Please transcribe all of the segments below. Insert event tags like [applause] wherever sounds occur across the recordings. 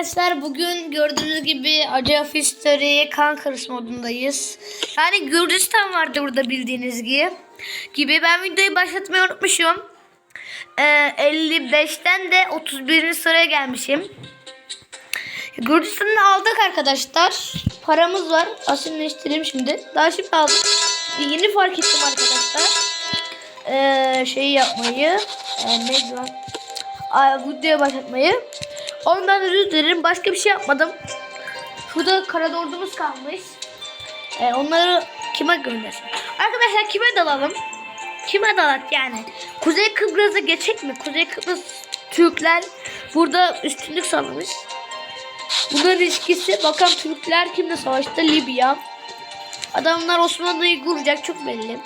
arkadaşlar bugün gördüğünüz gibi Acayip History Kankırız modundayız. Yani Gürcistan vardı burada bildiğiniz gibi. gibi. Ben videoyu başlatmayı unutmuşum. Ee, 55'ten de 31. sıraya gelmişim. Gürcistan'ı aldık arkadaşlar. Paramız var. Asilleştireyim şimdi. Daha şimdi aldım. Yeni fark ettim arkadaşlar. Ee, şeyi yapmayı. Ee, lan? Ay, videoya başlatmayı. Ondan özür dilerim. Başka bir şey yapmadım. Şurada karadordumuz kalmış. Ee, onları kime göndersin? Arkadaşlar kime dalalım? Kime dalat yani? Kuzey Kıbrıs'a geçecek mi? Kuzey Kıbrıs Türkler burada üstünlük sağlamış. Bunların ilişkisi bakan Türkler kimle savaştı? Libya. Adamlar Osmanlı'yı kuracak çok belli.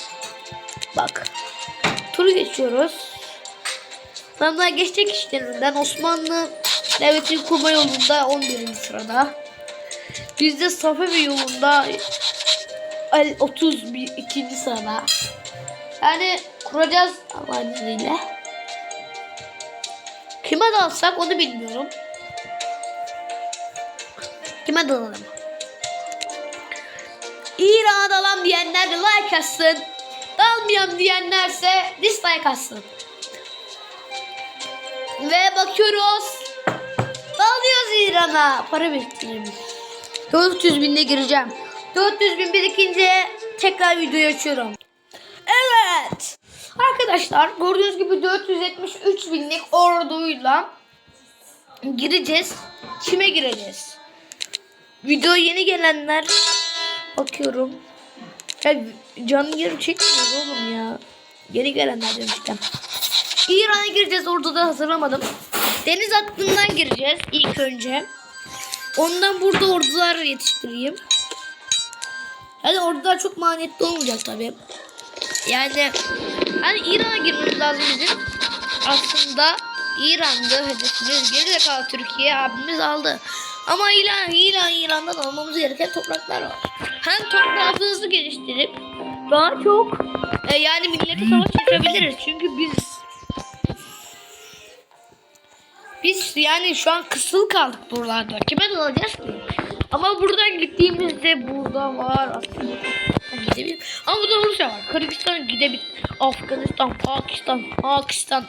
Bak. Turu geçiyoruz. Adamlar geçecek işlerinden Osmanlı devletini kurma yolunda 11. sırada. Biz de Safevi yolunda 32. sırada. Yani kuracağız Allah'ın izniyle. Kime dalsak onu bilmiyorum. Kime dalalım? İran'a dalan diyenler like atsın. Dalmayam diyenlerse dislike atsın. Ve bakıyoruz. Dalıyoruz İran'a. Para biriktirelim. 400 binde gireceğim. 400 bin birikince tekrar videoyu açıyorum. Evet. Arkadaşlar gördüğünüz gibi 473 binlik orduyla gireceğiz. Kime gireceğiz? Video yeni gelenler bakıyorum. Ya canlı geri çekmiyor oğlum ya. Yeni gelenler demiştim. İran'a gireceğiz orada da hazırlamadım. Deniz hattından gireceğiz ilk önce. Ondan burada ordular yetiştireyim. Yani ordular çok maniyetli olmayacak tabi. Yani hani İran'a girmemiz lazım bizim. Aslında İran'da hedefimiz geride kalan Türkiye abimiz aldı. Ama İran, İran, İran'dan almamız gereken topraklar var. Hem toprağımızı geliştirip daha çok e, yani millete savaş açabiliriz. Çünkü biz biz yani şu an kısıl kaldık buralarda. Kime dalacağız ki? Ama buradan gittiğimizde burada var aslında. Gidebilir. Ama burada Rusya var. Kırgızistan gidebilir. Afganistan, Pakistan, Pakistan.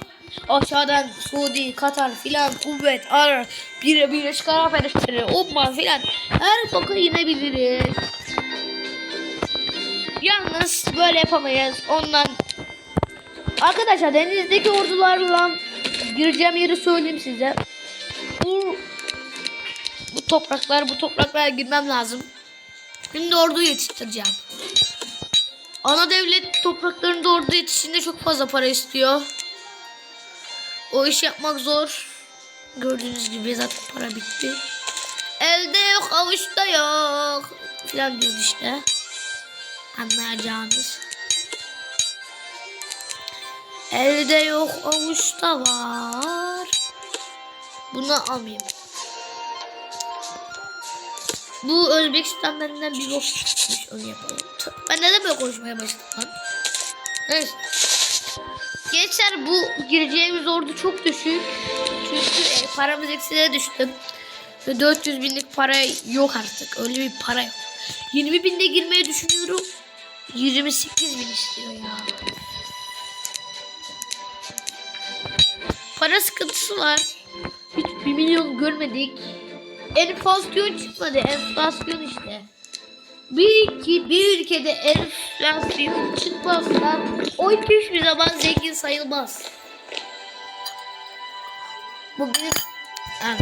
Aşağıdan Suudi, Katar filan, Kuvvet, Arap, bir Birleşik Arap Emirlikleri, Oman filan. Her boka inebiliriz. Yalnız böyle yapamayız. Ondan Arkadaşlar denizdeki ordularla gireceğim yeri söyleyeyim size. Bu bu topraklar bu topraklara girmem lazım. Şimdi ordu yetiştireceğim. Ana devlet topraklarında ordu yetişince çok fazla para istiyor. O iş yapmak zor. Gördüğünüz gibi zaten para bitti. Elde yok avuçta yok. Falan diyordu işte. Anlayacağınız. Elde yok avuçta var. Bunu almayayım. Bu Özbekistan benden bir bok çıkmış onu yapalım. Ben neden böyle konuşmaya başladım lan? Neyse. Gençler bu gireceğimiz ordu çok düşük. Çünkü e, paramız eksiye düştü. Ve 400 binlik para yok artık. Öyle bir para yok. 20 binde girmeyi düşünüyorum. 28 bin istiyor ya. Para sıkıntısı var. Hiç 1 milyon görmedik. Enflasyon çıkmadı. Enflasyon işte. Bir ki bir ülkede enflasyon çıkmazsa o ülke hiçbir zaman zengin sayılmaz. Bugün yani,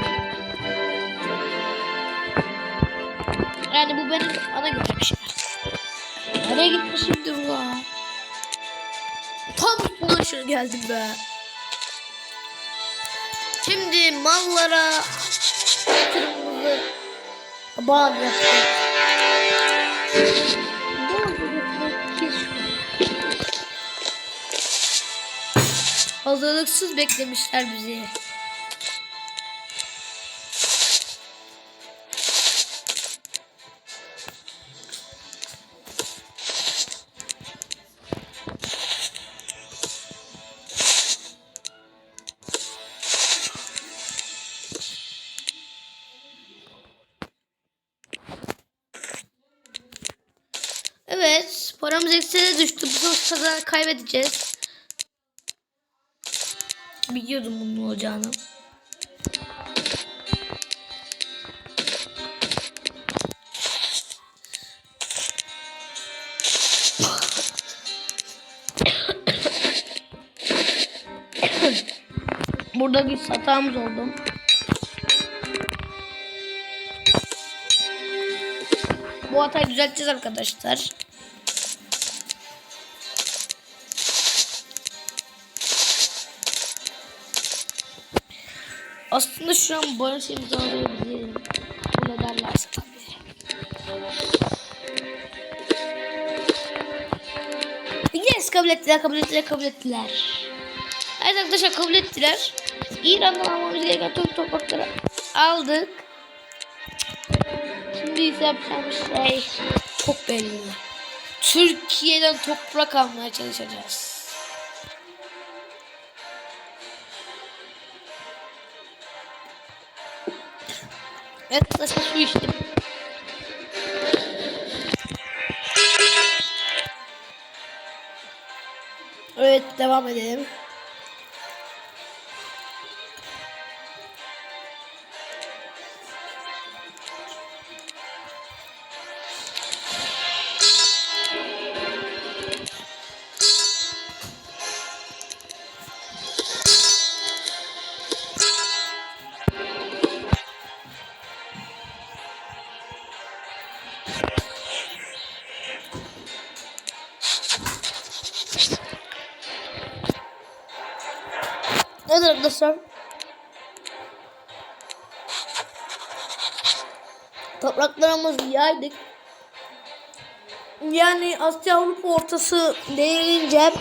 yani bu benim ana şey. Nereye gitmişimdir la? Tam üstünden şöyle geldim be. Şimdi mallara yatırımımızı bağlı yaptık. Hazırlıksız beklemişler bizi. Evet. Paramız eksiğe düştü. Bu kazan kaybedeceğiz. Biliyordum bunun olacağını. Burada bir hatamız oldu. Bu hatayı düzelteceğiz arkadaşlar. Aslında şu an barış imzalayabilirim. Öyle derlerse tabii. Yes kabul ettiler, kabul ettiler, kabul ettiler. Evet arkadaşlar kabul ettiler. İran'dan almamız gereken tüm toprakları aldık. Şimdi ise yapacağımız şey çok belli. Türkiye'den toprak almaya çalışacağız. Evet arkadaşlar su içtim. Evet devam edelim. Topraklarımızı yaydık. Yani Asya Avrupa ortası denilince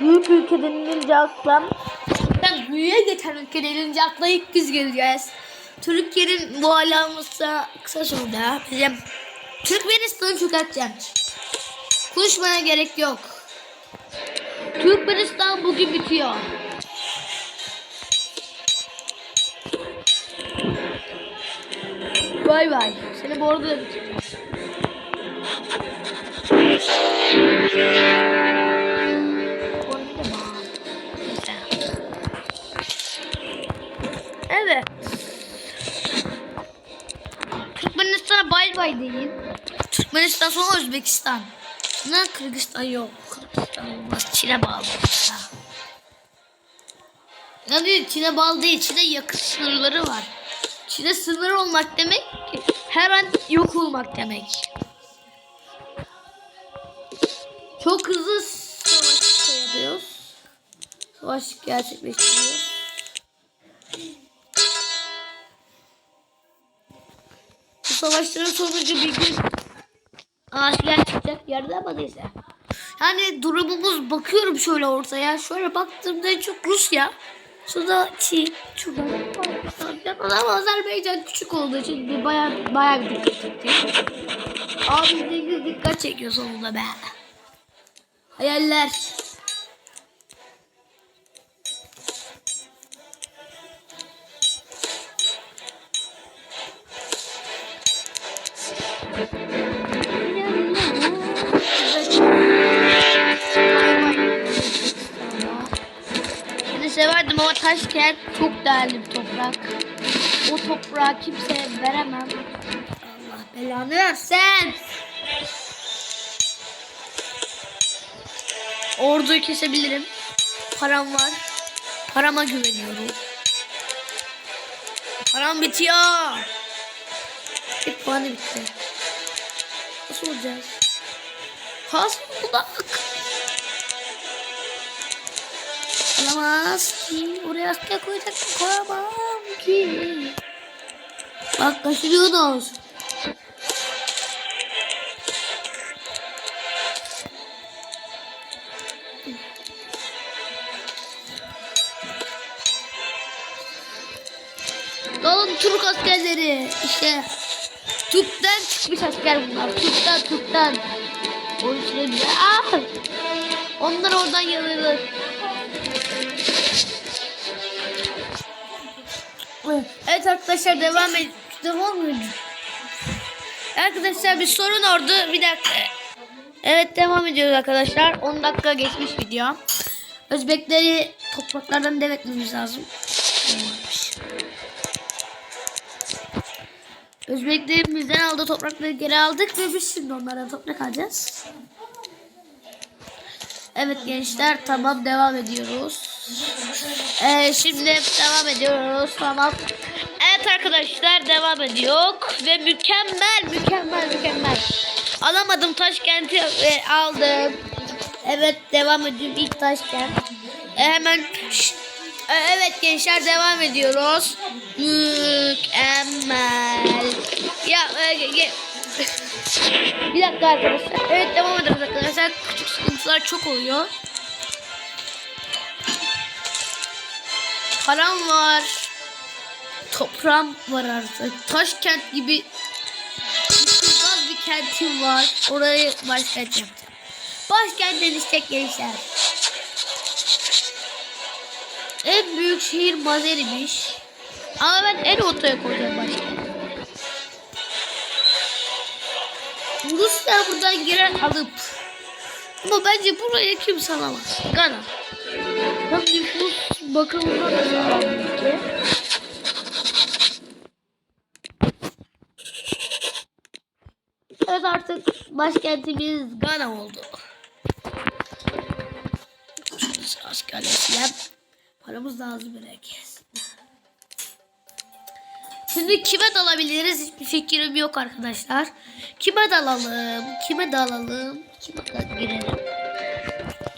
büyük ülke denilince akla ben büyüğe geçen ülke denilince akla ilk biz geleceğiz. Türkiye'nin bu alaması kısa sürede bizim Türkmenistan'ı çökerteceğim. Konuşmaya gerek yok. Türkmenistan bugün bitiyor. Vay vay. Seni bu arada da. Evet. Türkmenistan'a bay bay deyin. Türkmenistan sonra Özbekistan. Ne Kırgızistan yok. Kırgızistan olmaz. Çin'e bağlı. Ya değil, Çin'e bağlı değil. Çin'e yakın sınırları var. Çin'e sınır olmak demek her an yok olmak demek. Çok hızlı savaş şey yapıyoruz. Savaş gerçekleştiriyoruz. Bu savaşların sonucu bir gün asker çıkacak yerde ama neyse. Yani durumumuz bakıyorum şöyle ortaya. Şöyle baktığımda çok Rusya. Şuradan Pakistan falan ama Azerbaycan küçük olduğu için bir bayağı, bayağı bir dikkat çekti. Abi dikkat çekiyor sonunda be. Hayaller. Taşkent çok değerli bir toprak. O toprağı kimseye veremem. Allah belanı versin. Orduyu kesebilirim. Param var. Parama güveniyorum. Param bitiyor. Bir puanı bitti. Nasıl olacağız? Has budak. Olamaz ki. Oraya asker koyacak koyamam ki. Bak kaçırıyorsunuz. Dalın Türk askerleri. İşte Türk'ten çıkmış asker bunlar. Türk'ten Türk'ten. O içine bize. Ah! Onlar oradan yanılır. Evet arkadaşlar devam et. Arkadaşlar bir sorun oldu. Bir dakika. Evet devam ediyoruz arkadaşlar. 10 dakika geçmiş video. Özbekleri topraklardan dev etmemiz lazım. Özbeklerimizden aldığı toprakları geri aldık ve biz şimdi onlardan toprak alacağız. Evet gençler tamam devam ediyoruz. Ee, şimdi devam ediyoruz tamam. Evet arkadaşlar devam ediyor ve mükemmel mükemmel mükemmel. Alamadım Taşkent'i ve aldım. Evet devam ediyorum ilk Taşkent. Ee, hemen. Ee, evet gençler devam ediyoruz. Mükemmel. Ya e, ge- bir dakika arkadaşlar. Evet devam ediyoruz arkadaşlar. Küçük sıkıntılar çok oluyor. Param var. Toprağım var artık. Taşkent gibi yıkılmaz bir kentim var. Orayı başkent yapacağım. Başkent denişecek gençler. En büyük şehir Mazeri'miş. Ama ben en ortaya koyacağım başkent. Rusya buradan girer alıp ama bence buraya kimse alamaz. Gana. Hem nüfus bakımından da. Evet artık başkentimiz Gana oldu. Askerler yap. Paramız lazım herkes. Şimdi kime dalabiliriz hiçbir fikrim yok arkadaşlar. Kime dalalım? Kime dalalım? Kime girelim?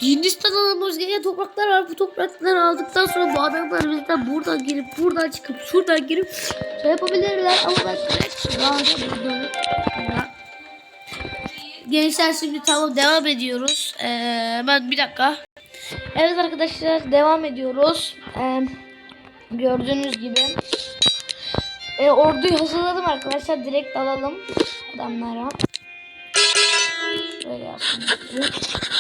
Hindistan alanımız gelen topraklar var. Bu toprakları aldıktan sonra bu adamlar bizden buradan girip buradan çıkıp şuradan girip şey yapabilirler ama ben direkt lazım Gençler şimdi tamam devam ediyoruz. Ee, ben bir dakika. Evet arkadaşlar devam ediyoruz. Ee, gördüğünüz gibi. Ee, orduyu hazırladım arkadaşlar. Direkt alalım adamlara. Şöyle yaptım.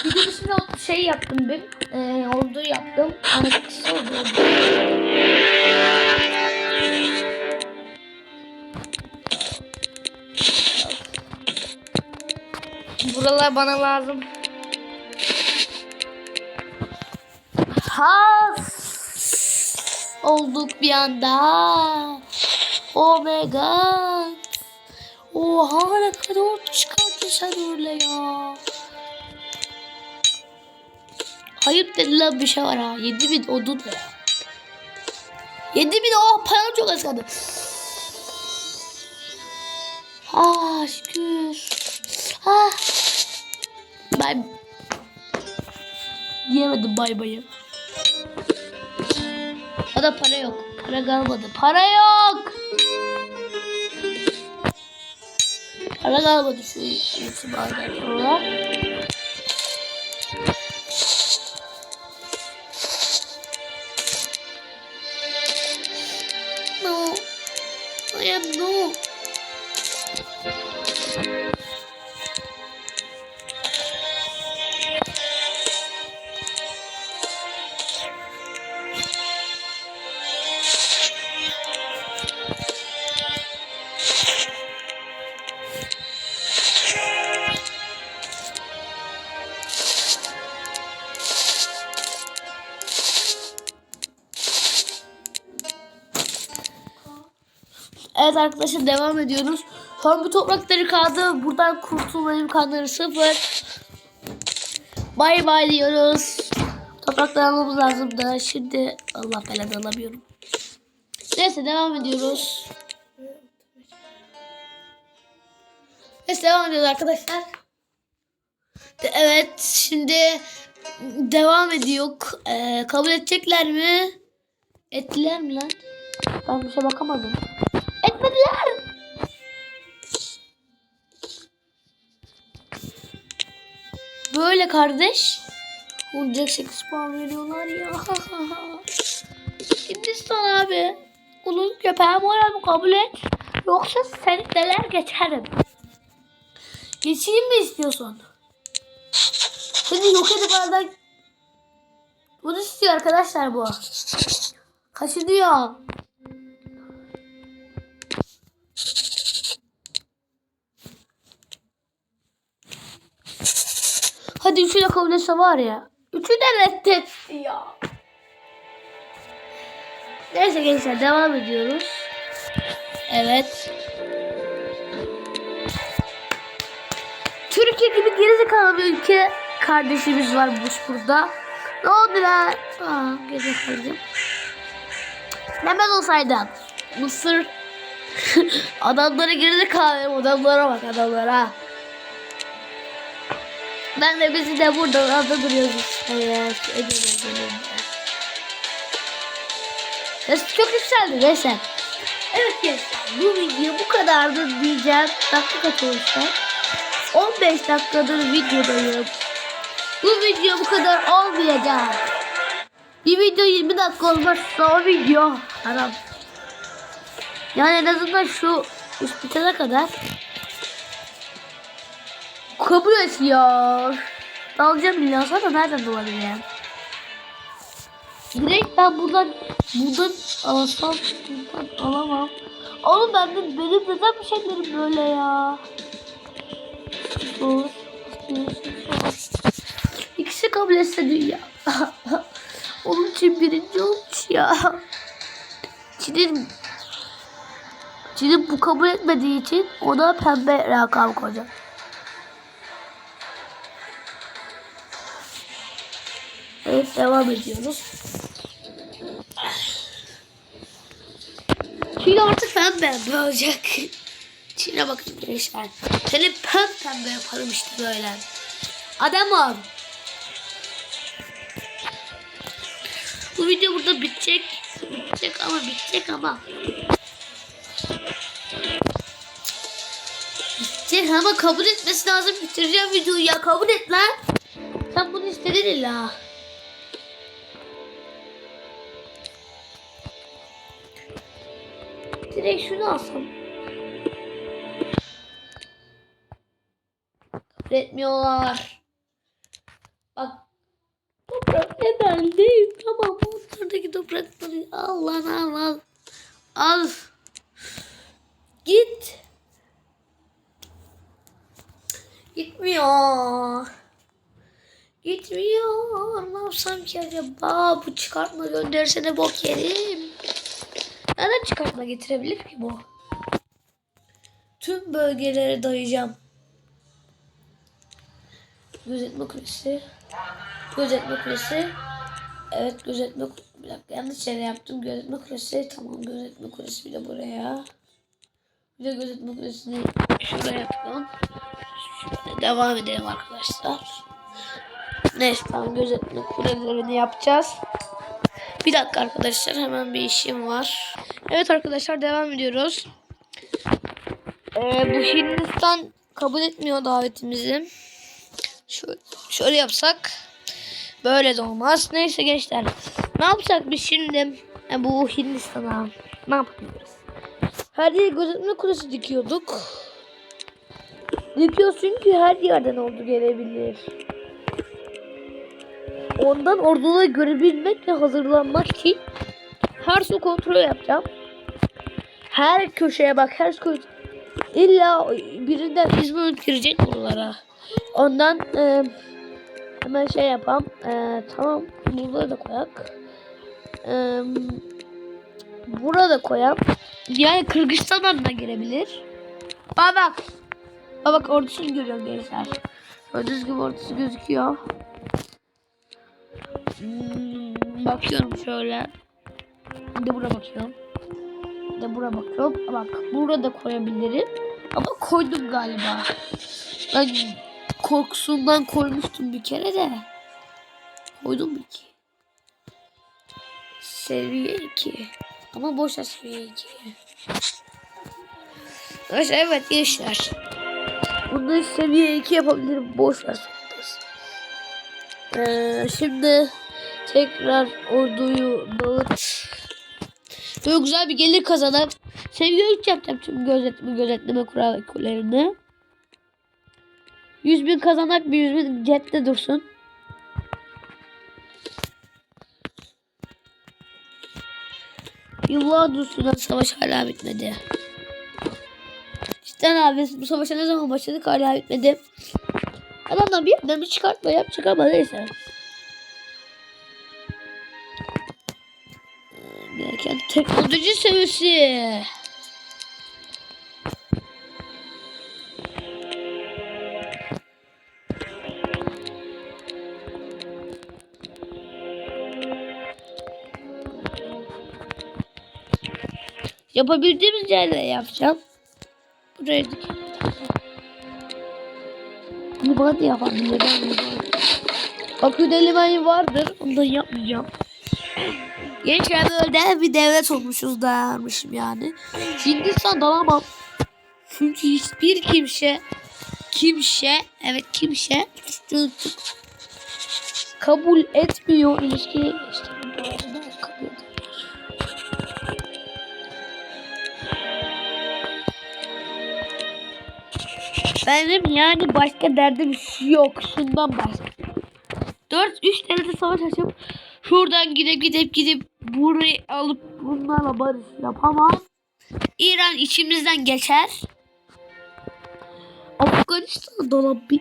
Bir de şimdi şey yaptım bir. Ee, ordu yaptım. Ama kısa oldu. Buralar bana lazım. Has olduk bir anda. Oh my god. Oha ne kadar çıkarttın sen öyle ya. Ayıp dediler bir şey var ha. 7000 odun ya? 7000 oh param çok az kaldı. Ah şükür. Ah. Diyemedim bay bayım. O da para yok. Para kalmadı. Para yok. Para kalmadı şu itibariyle arkadaşlar devam ediyoruz. Sonra bu toprakları kaldı. Buradan kurtulma imkanları sıfır. Bay bay diyoruz. Toprakları almamız lazım da şimdi Allah belanı alamıyorum. Neyse devam ediyoruz. Neyse devam ediyoruz arkadaşlar. Evet şimdi devam ediyor. Ee, kabul edecekler mi? Ettiler mi lan? Ben bir şey bakamadım. Etmediler. Böyle kardeş. Olacak 8 puan veriyorlar ya. Hindistan abi. Kulun köpeğim oranı kabul et. Yoksa seni neler geçerim. Geçeyim mi istiyorsun? Seni yok edip aradan... Bunu istiyor arkadaşlar bu. Kaşınıyor. Hadi üçü de kabul etse var ya. Üçü de reddetti ya. Neyse gençler devam ediyoruz. Evet. Türkiye gibi gerizekalı bir ülke kardeşimiz varmış burada. Ne oldu lan? Aa, gerizekalı. Hemen olsaydın. Mısır. [laughs] adamlara gerizekalı adamlara bak adamlara. Ben de bizi de burada adada duruyoruz. Ediyoruz önünde. Ses çok yükseldi neyse. Evet gençler bu video bu kadardı diyeceğim. Dakika kaç olmuşlar? 15 dakikadır videodayım. Bu video bu kadar olmayacak. Bir video 20 dakika olmazsa o video haram. Yani en azından şu üst bitene kadar kabul et ya. Dalacağım milyonsa da nereden bulabilirim? Direkt ben buradan buradan alsam buradan alamam. Oğlum ben de benim neden bir şeylerim böyle ya? Dur. İkisi kabul etse dünya. [laughs] Onun için birinci olmuş ya. Çin'in Çin'in bu kabul etmediği için ona pembe rakam koyacak. Evet devam ediyoruz. Çin artık pembe olacak. [laughs] Çin'e bakın gençler. Seni pem pembe yaparım işte böyle. Adam ol. Bu video burada bitecek. Bitecek ama bitecek ama. Bitecek ama kabul etmesi lazım. Bitireceğim videoyu ya. Kabul et lan. Sen bunu istedin illa. Direkt şunu alsam. Kabul etmiyorlar. Bak. Toprak neden değil? Tamam buradaki toprakları al lan al al. Al. Git. Gitmiyor. Gitmiyor. Ne yapsam ki acaba? Bu çıkartma gönderirse de bok yerim. Neden çıkartma getirebilir ki bu? Tüm bölgelere dayayacağım. Gözetme kulesi. Gözetme kulesi. Evet gözetme bir dakika yanlış yere yaptım. Gözetme kulesi. Tamam gözetme kulesi bir de buraya. Bir de gözetme kulesini şuraya yapalım. Şöyle devam edelim arkadaşlar. Neyse tamam gözetme kulelerini yapacağız. Bir dakika arkadaşlar hemen bir işim var. Evet arkadaşlar devam ediyoruz. Ee, bu Hindistan kabul etmiyor davetimizi. Şöyle, şöyle yapsak böyle de olmaz. Neyse gençler. Ne yapsak biz şimdi e, bu Hindistan'a ne yapıyoruz? Her yere gözetme kulesi dikiyorduk. Dikiyoruz çünkü her yerden ordu gelebilir. Ondan orduları görebilmek ve hazırlanmak için her su kontrol yapacağım. Her köşeye bak her köşe illa birinden izin girecek buralara. Ondan e, hemen şey yapalım. E, tamam buraları da koyak. E, burada koyalım. Yani Kırgızistan'dan da girebilir. Bak bak. Bak bak ordusunu görüyorum gençler. Gördüğünüz gibi ordusu gözüküyor. Hmm, bakıyorum şöyle. De buraya bakıyorum. De buraya bakıyorum. Bak burada koyabilirim. Ama koydum galiba. Ben korkusundan koymuştum bir kere de. Koydum mu ki? Seviye 2. Ama boş ver seviye 2. Evet, evet gençler. Bunu seviye 2 yapabilirim. Boş ver. Ee, şimdi tekrar orduyu dağıt. Böyle güzel bir gelir kazanıp seviye 3 yapacağım tüm gözetleme gözetleme kurallarını. 100 bin kazanak bir 100 bin cepte dursun. Yıllardır süren savaş hala bitmedi. Cidden abi bu savaşa ne zaman başladık hala bitmedi. Adamdan bir yerden bir çıkartma yapacak ama neyse. Derken teknoloji seviyesi. Yapabildiğimiz yerde yapacağım. Buraya dikelim. Liman yapabilirim. Aküde limanı vardır. Onu da yapmayacağım. Gençler böyle bir devlet olmuşuz dermişim yani. Hindistan dalamam. Çünkü hiçbir kimse kimse evet kimse kabul etmiyor ilişkiye geçti. Benim yani başka derdim yok. Şundan başka. 4 3 devlete savaş açıp şuradan gidip gidip gidip burayı alıp bunlarla barış yapamam. İran içimizden geçer. Afganistan dolap bir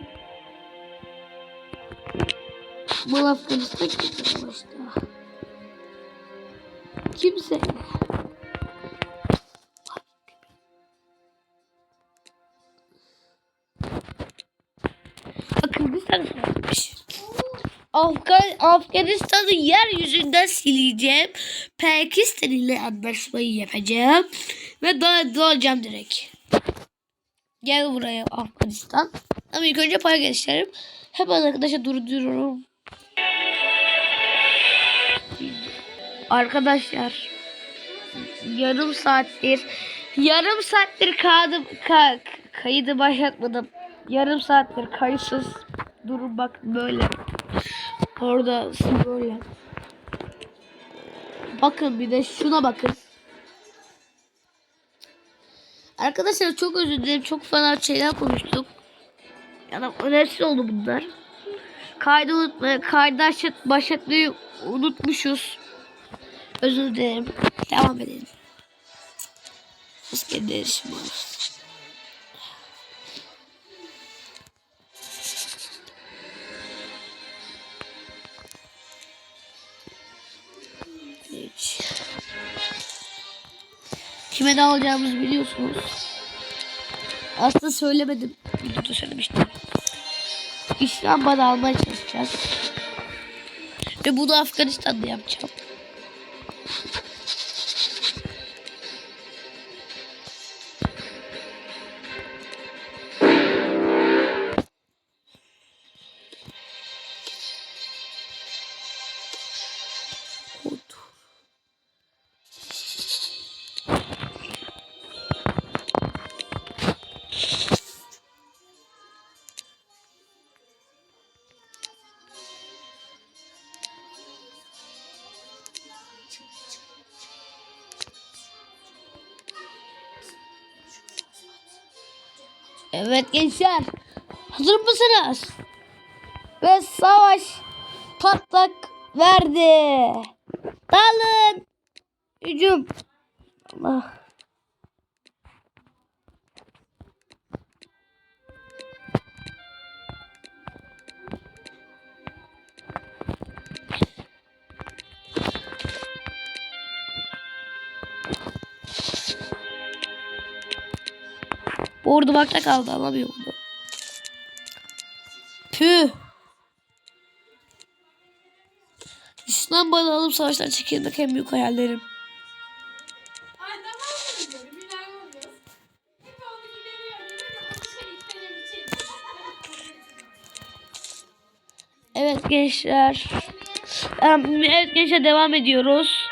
Mal Afganistan geçer başta. Kimse Kırgızistan yapmış. Afgan Afganistan'ı yeryüzünden sileceğim. Pakistan ile anlaşmayı yapacağım. Ve da dalacağım direkt. Gel buraya Afganistan. Ama ilk önce geçerim. Hemen arkadaşa durduruyorum. Arkadaşlar yarım saattir yarım saattir kaydı, ka, kaydı başlatmadım. Yarım saattir kayıtsız durum bak böyle. Orada böyle. Bakın bir de şuna bakın. Arkadaşlar çok özür dilerim. Çok fena şeyler konuştuk. Yani önemsiz oldu bunlar. Kaydı unutma, başlat, başlatmayı unutmuşuz. Özür dilerim. Devam edelim. Maske değişim var. Kime de alacağımızı biliyorsunuz. Aslında söylemedim. Videoda söylemiştim. İslam'da almaya çalışacağız. Ve bunu Afganistan'da yapacağım. Evet gençler. Hazır mısınız? Ve savaş patlak verdi. Dalın. Hücum. Allah. Ordu bakta kaldı alamıyor bunu. Püh. İslam bana alıp savaştan çekilmek en büyük hayallerim. Evet gençler. Evet gençler devam ediyoruz.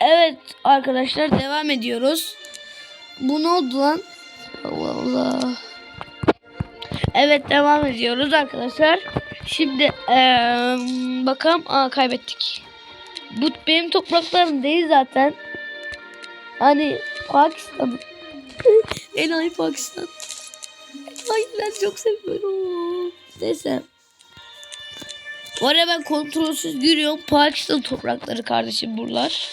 Evet arkadaşlar devam ediyoruz. Bu ne oldu lan? Evet devam ediyoruz arkadaşlar. Şimdi eee bakalım. Aa kaybettik. Bu benim topraklarım değil zaten. Hani Pakistan. [laughs] Enayi Pakistan. Ay ben çok seviyorum. Neyse. Bu arada ben kontrolsüz yürüyorum. Pakistan toprakları kardeşim buralar.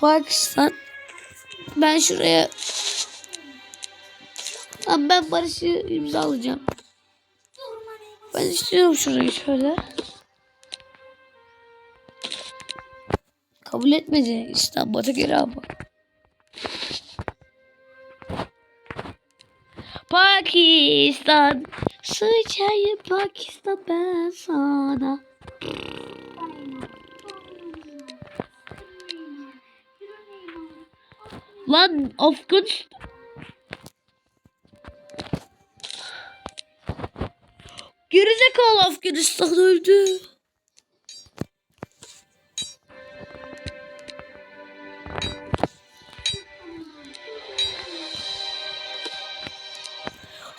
Pakistan. Ben şuraya Tamam ben barışı imzalayacağım. Ben istiyorum şurayı şöyle. Kabul etmedi. İstanbul'a geri bak. Pakistan Sıçayım Pakistan ben sana Lan Afganistan Gerizekalı Afganistan öldü.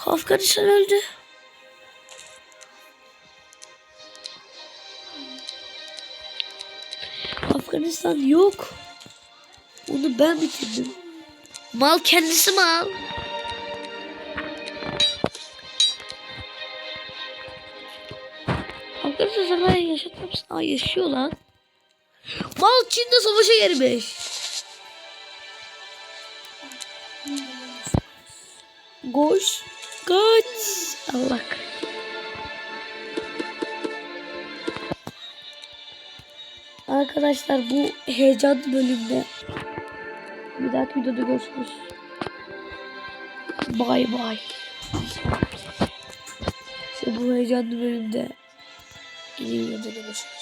Afganistan öldü. Afganistan yok. Onu ben bitirdim. Mal kendisi mal. Yaşatmamışsın. Aa yaşıyor lan. Mal Çin'de savaşa girmiş. Koş. Kaç. Allah. Arkadaşlar bu heyecanlı bölümde bir dahaki videoda görüşürüz. Bay bay. İşte bu heyecanlı bölümde yeni videoda görüşürüz.